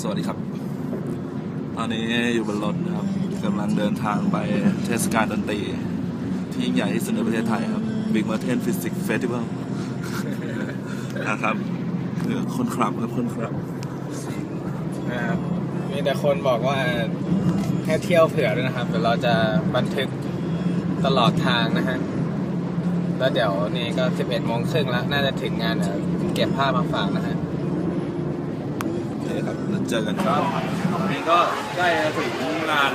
สวัสดีครับ ตอนนี้อยู่บนรถนะครับกำลังเดินทางไปเทศกาลดนตรี ที่ยิ่งใหญ่ที่สุดในประเทศไทยครับ Big Mountain Physics Festival นะครับคือคนครับครับคนครับนะครับมีแต่คนบอกว่าให้เที่ยวเผื่อด้วยนะครับ เดี๋ยวเราจะบันทึกตลอดทางนะฮะ แล้วเดี๋ยวนี่ก็ 11โมงครึ่งแล้ว น่าจะถึงงานเดี๋ยวเก็บภาพมาฝากนะฮะโอเคครับแล้วเจอกันครับนี่ก็ใกล้จะถึงงาน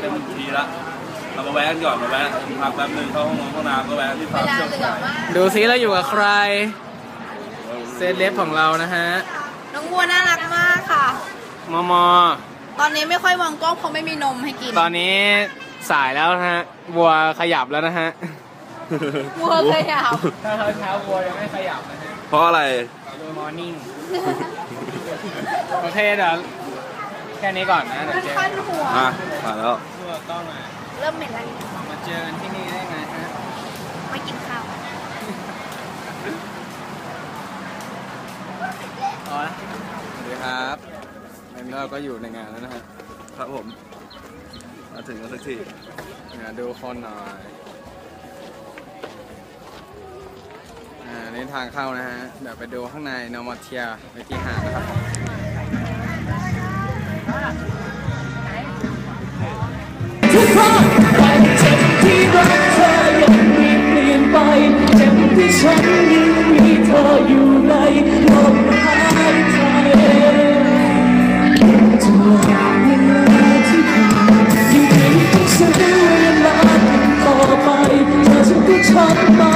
เต็มทีละเรามาแวะกันก่อนมาแวะพักแป๊บนึงเข้าห้องน้ำห้องน้ำก็แวะที่เวพักลาเครื่องเหลือใส่มากดูซิเราอยู่กับใคร เซเลบของเรานะฮะ น้องวัวน่ารักมากค่ะ มอมอ ตอนนี้ไม่ค่อยมองกล้องเพราะไม่มีนมให้กิน ตอนนี้สายแล้วนะฮะ วัวขยับแล้วนะฮะ วัวเคยอยากถ้าเช้าเช้าวัวยังไม่ขยับนะฮะ เพราะอะไรดู มอร์นิ่ง โอเคเดี๋ยวแค่นี้ก่อนนะเดี๋ยวเจอขั้นหัวอะมาแล้วตัวต้องมาเริ่มเหม็นแล้วมาเจอกันที่นี่ได้ไงฮะไม่กินข้าวอ๋อสวัสดีครับวันนี้เราก็อยู่ในงานแล้วนะฮะครับผม มาถึงกันสักทีงานดูคนหน่อยอ่า นี่ทางเข้านะฮะ เดี๋ยวไปดูข้างในนอร์มอเทียไปที่หาดนะครับทุกครั้งความเจ็บที่รักเธอยังไม่เปลี่ยนไปเจ็บที่ฉันยังมีเธออยู่ในลมหายใจจะหลอกเวลาที่ผ่านยังเห็นต้องใช้เวลาต่อไปเธอจะต้องช้ำมากม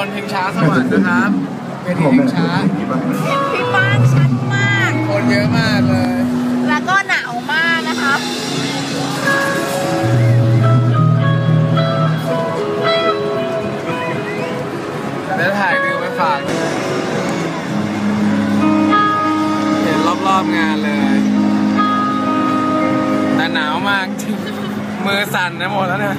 วรรค์นะครับเวทีชิงช้าพี่ป้างชัดมาก คนเยอะมากเลย แล้วก็หนาวมากนะครับเดี๋ยวถ่ายวิวไปฝากเห็นรอบๆงานเลยแต่หนาวมากจริงมือสั่นนะหมดแล้วเนี่ย